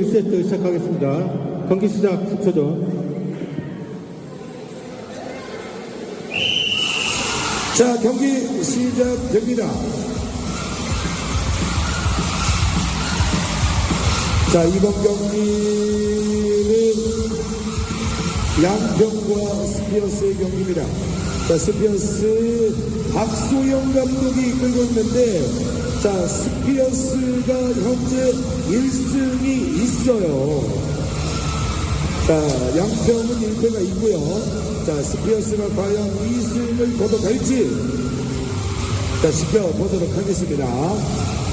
1세트 시작하겠습니다. 경기 시작 10초 전. 자, 경기 시작됩니다. 자, 이번 경기는 양평과 스피어스의 경기입니다. 자, 스피어스 박소영 감독이 이끌고 있는데, 자, 스피어스가 현재 1승이 있어요. 자, 양평은 1패가 있고요. 자, 스피어스가 과연 2승을 거둬갈지 자, 지켜보도록 하겠습니다.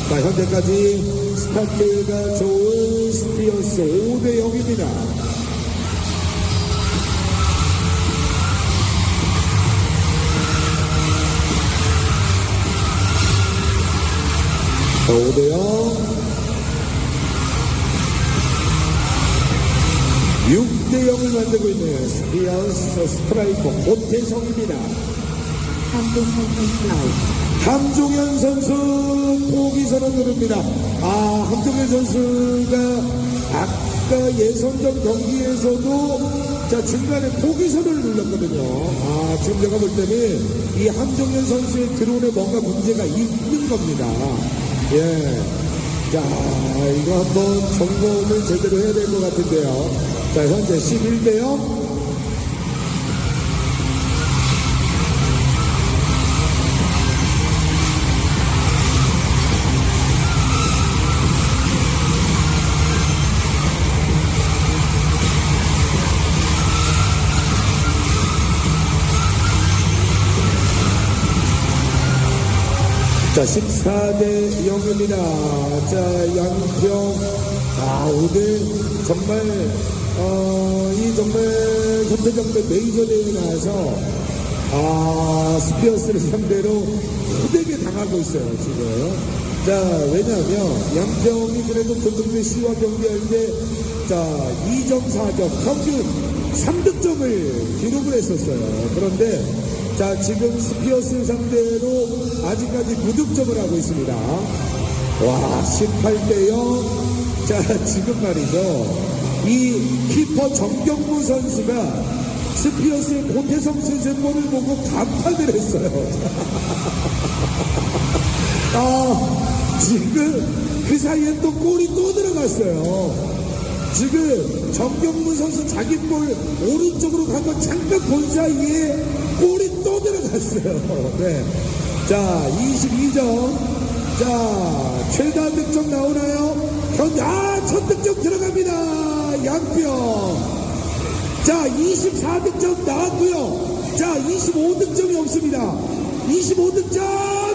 자, 현재까지 스타트가 좋은 스피어스 5대 0입니다. 자, 5대 0. 6대 0을 만들고 있는 스피어스 스트라이커 고태성입니다. 함종현 선수 포기선을 누릅니다. 아, 함종현 선수가 아까 예선전 경기에서도 자, 중간에 포기선을 눌렀거든요. 아, 지금 제가 볼 때는 이 함종현 선수의 드론에 뭔가 문제가 있는 겁니다. 예. 자, 이거 한번 점검을 제대로 해야 될 것 같은데요. 자, 현재 11대 0. 자, 14대 0입니다. 자, 양평. 아, 오늘 정말, 어, 이 정말 현대정대 메이저 대회에 나와서, 아, 스피어스를 상대로 후되게 당하고 있어요, 지금. 자, 왜냐하면 양평이 그래도 전정대 시와 경기할 때, 자, 2점 4점, 평균 3득점을 기록을 했었어요. 그런데, 자, 지금 스피어스 상대로 아직까지 무득점을 하고 있습니다. 와, 18대 0. 자, 지금 말이죠. 이 키퍼 정경무 선수가 스피어스의 고태성 선수의 볼을 보고 감탄을 했어요. 아, 지금 그 사이에 또 골이 또 들어갔어요. 지금 정경무 선수 자기 볼 오른쪽으로 간거 잠깐 본 사이에 골이 또 들어갔어요. 네. 자, 22점. 자, 최다 득점 나오나요? 현, 아, 첫 득점 들어갑니다. 양평. 자, 24득점 나왔고요. 자, 25득점이 없습니다. 25득점 들어갑니다.